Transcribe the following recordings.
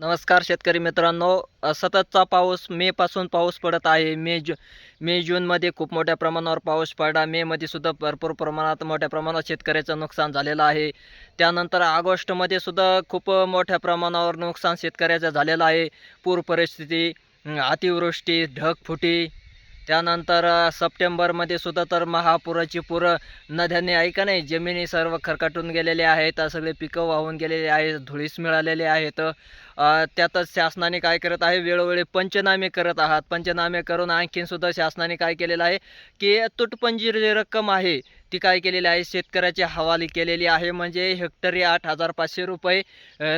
नमस्कार शेतकरी मित्रांनो. सततचा पाऊस मेपासून पाऊस पडत आहे. मे जू मे जूनमध्ये खूप मोठ्या प्रमाणावर पाऊस पडला. मेमध्ये सुद्धा भरपूर प्रमाणात मोठ्या प्रमाणात शेतकऱ्याचं नुकसान झालेलं आहे. त्यानंतर ऑगस्टमध्ये सुद्धा खूप मोठ्या प्रमाणावर नुकसान शेतकऱ्याचं झालेलं आहे. पूर परिस्थिती अतिवृष्टी ढगफुटी त्यानंतर सप्टेंबरमध्ये सुद्धा तर महापुराची पुरं नद्यांनी ऐका नाही जमिनी सर्व खरकाटून गेलेले आहेत सगळे पिकं वाहून गेलेले आहेत धुळीस मिळालेले आहेत. त्यातच शासनाने काय करत आहे वेळोवेळी पंचनामे करत आहात. पंचनामे करून आणखीनसुद्धा शासनाने काय केलेलं आहे की तुटपुंजी जी रक्कम आहे ती काय केलेली आहे शेतकऱ्याची हवाली केलेली आहे म्हणजे हेक्टरी आठ हजार पाचशे रुपये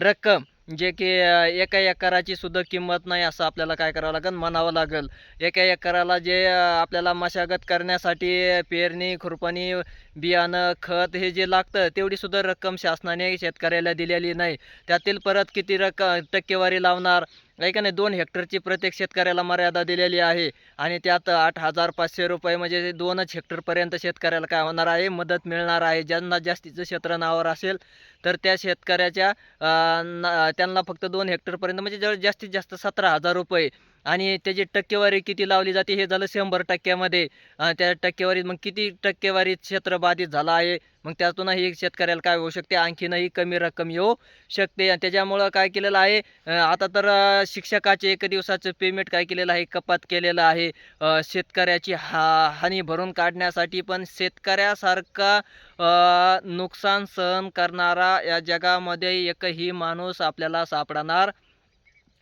रक्कम. जे की एका एकराची सुद्धा किंमत नाही असं आपल्याला काय करावं लागेल म्हणावं लागेल. एका एकराला जे आपल्याला मशागत करण्यासाठी पेरणी खुरपणी बियाणं खत हे जे लागतं तेवढी सुद्धा रक्कम शासनाने शेतकऱ्याला दिलेली नाही. त्यातील परत किती रक्क टक्केवारी लावणार? आहे का नाही दोन हेक्टरची प्रत्येक शेतकऱ्याला मर्यादा दिलेली आहे. आणि त्यात आठ हजार पाचशे रुपये म्हणजे दोनच हेक्टरपर्यंत शेतकऱ्याला काय होणार आहे मदत मिळणार आहे. ज्यांना जास्तीचं क्षेत्र नावावर असेल तर त्या शेतकऱ्याच्या त्यांना फक्त दोन हेक्टरपर्यंत म्हणजे जवळ जास्तीत जास्त सतरा हजार रुपये. आणि त्याची टक्केवारी किती लावली जाते हे झालं शंभर टक्क्यामध्ये. त्या टक्केवारीत मग किती टक्केवारी क्षेत्र बाधित झालं आहे? मग त्यातूनही शेतकऱ्याला काय होऊ शकते? आणखीनही कमी रक्कम येऊ शकते. आणि त्याच्यामुळं काय केलेलं आहे? आता तर शिक्षकाचे एक दिवसाचं पेमेंट काय केलेलं आहे? कपात केलेलं आहे. शेतकऱ्याची हा हानी भरून काढण्यासाठी पण शेतकऱ्यासारखा नुकसान सहन करणारा या जगामध्ये एकही माणूस आपल्याला सापडणार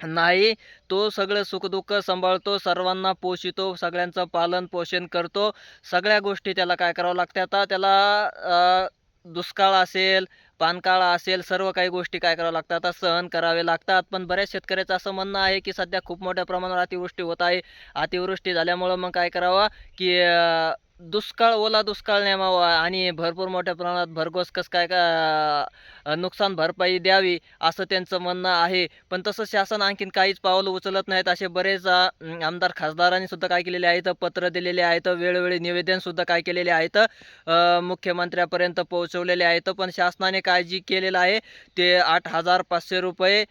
नाही तो सगळं सुखदुःख सांभाळतो सर्वांना पोषितो सगळ्यांचं पालन पोषण करतो. सगळ्या गोष्टी त्याला काय करावं लागते आता? त्याला दुष्काळ असेल पानकाळ असेल सर्व काही गोष्टी काय कराव्या लागतात? आता सहन करावे लागतात. पण बऱ्याच शेतकऱ्याचं असं म्हणणं आहे की सध्या खूप मोठ्या प्रमाणावर अतिवृष्टी होत आहे. अतिवृष्टी झाल्यामुळं मग काय करावं? की दुष्काळ ओला दुष्काळ नेमावा आणि भरपूर मोठ्या प्रमाणात भरघोस कस काय का नुकसान भरपाई द्यावी असं त्यांचं म्हणणं आहे. पण तसं शासन आणखीन काहीच पावलं उचलत नाहीत. असे बरेच आमदार खासदारांनी सुद्धा काय केलेले आहेत? पत्र दिलेले आहेत. वेळोवेळी निवेदनसुद्धा काय केलेले आहेत? मुख्यमंत्र्यापर्यंत पोहोचवलेले आहेत. पण शासनाने काय जी केलेलं आहे ते आठ हजार पाचशे रुपये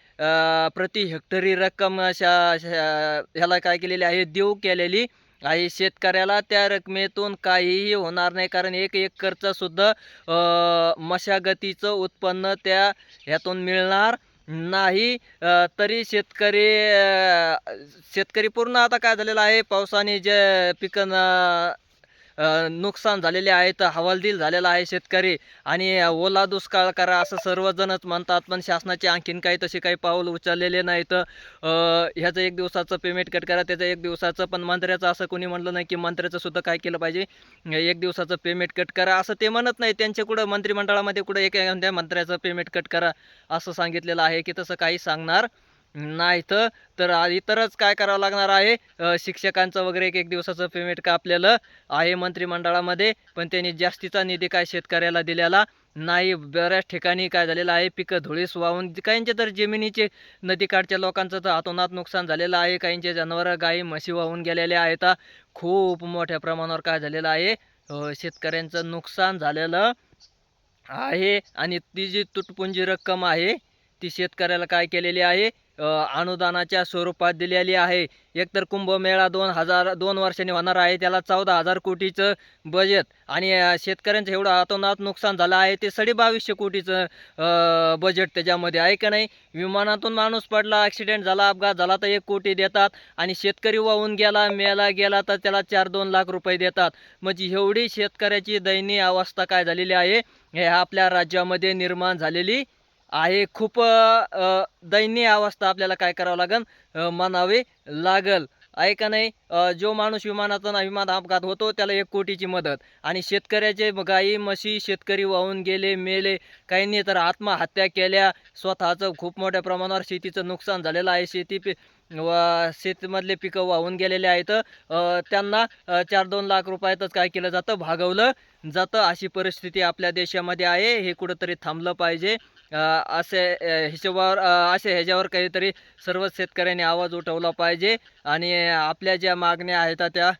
प्रति हेक्टरी रक्कम अशा शा- ह्याला काय केलेली आहे? देऊ केलेली. आहे शेतकऱ्याला त्या रकमेतून काहीही होणार नाही. कारण एक एकरचं सुद्धा मशागतीचं उत्पन्न त्या ह्यातून मिळणार नाही. तरी शेतकरी शेतकरी पूर्ण आता काय झालेलं आहे? पावसाने जे पिकं नुकसान झालेले आहेत हवालदिल झालेला आहे शेतकरी. आणि ओला दुष्काळ करा असं सर्वजणच म्हणतात पण शासनाचे आणखीन काही तसे काही पाऊल उचललेले नाहीत. तर ह्याचं एक दिवसाचं पेमेंट कट करा त्याचं एक दिवसाचं पण मंत्र्याचं असं कोणी म्हणलं नाही की मंत्र्याचं सुद्धा काय केलं पाहिजे. एक दिवसाचं पेमेंट कट करा असं ते म्हणत नाही. त्यांच्या कुठं मंत्रिमंडळामध्ये कुठं एक एखाद्या मंत्र्याचं पेमेंट कट करा असं सांगितलेलं आहे की तसं काही सांगणार नाही तर तर इतरच काय करावं लागणार आहे? शिक्षकांचं वगैरे एक एक दिवसाचं पेमेंट कापलेलं आहे मंत्रिमंडळामध्ये पण त्यांनी जास्तीचा निधी काय शेतकऱ्याला दिलेला नाही. बऱ्याच ठिकाणी काय झालेलं आहे? पिकं धुळीस वाहून काहींचे तर जमिनीचे नदीकाठच्या लोकांचं तर हातोनात नुकसान झालेलं आहे. काहींचे जनावरं गाई म्हशी वाहून गेलेल्या आहेत. खूप मोठ्या प्रमाणावर काय झालेलं आहे? शेतकऱ्यांचं नुकसान झालेलं आहे. आणि ती जी तुटपुंजी रक्कम आहे ती शेतकऱ्याला काय केलेली आहे? अनुदानाच्या स्वरूपात दिलेली आहे. एकतर कुंभमेळा दोन हजार दोन वर्षांनी होणार आहे. त्याला चौदा हजार कोटीचं बजेट आणि शेतकऱ्यांचं एवढं हातोनात नुकसान झालं आहे. ते साडे बावीसशे कोटीचं बजेट त्याच्यामध्ये आहे का नाही? विमानातून माणूस पडला ॲक्सिडेंट झाला अपघात झाला तर एक कोटी देतात आणि शेतकरी वाहून गेला मेला गेला तर त्याला चार दोन लाख रुपये देतात. म्हणजे एवढी शेतकऱ्याची दयनीय अवस्था काय झालेली आहे? हे आपल्या राज्यामध्ये निर्माण झालेली आहे. खूप दयनीय अवस्था आपल्याला काय करावं लागेल अ, म्हणावे लागल. आहे का नाही? जो माणूस विमानातून विमान अपघात होतो त्याला एक कोटीची मदत. आणि शेतकऱ्याचे गाई म्हशी शेतकरी वाहून गेले मेले काहींनी तर आत्महत्या केल्या. स्वतःचं खूप मोठ्या प्रमाणावर शेतीचं नुकसान झालेलं आहे. शेती पि व शेतीमधले पिकं वाहून गेलेले आहेत. त्यांना चार दोन लाख रुपयातच काय केलं जातं? भागवलं जातं. अशी परिस्थिती आपल्या देशामध्ये आहे. हे कुठंतरी थांबलं पाहिजे. असे हिशोबावर असे ह्याच्यावर काहीतरी सर्व शेतकऱ्यांनी आवाज उठवला पाहिजे आणि आपल्या ज्या मागण्या आहेत त्या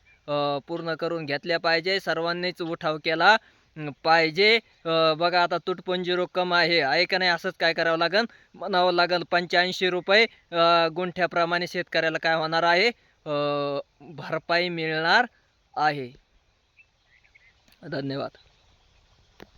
पूर्ण करून घेतल्या पाहिजे. सर्वांनीच उठाव केला पाहिजे. बघा आता तुटपुंजी रक्कम आहे. आहे का नाही असंच काय करावं लागेल म्हणावं लागेल पंच्याऐंशी रुपये गुंठ्याप्रमाणे शेतकऱ्याला काय होणार आहे? भरपाई मिळणार आहे. धन्यवाद.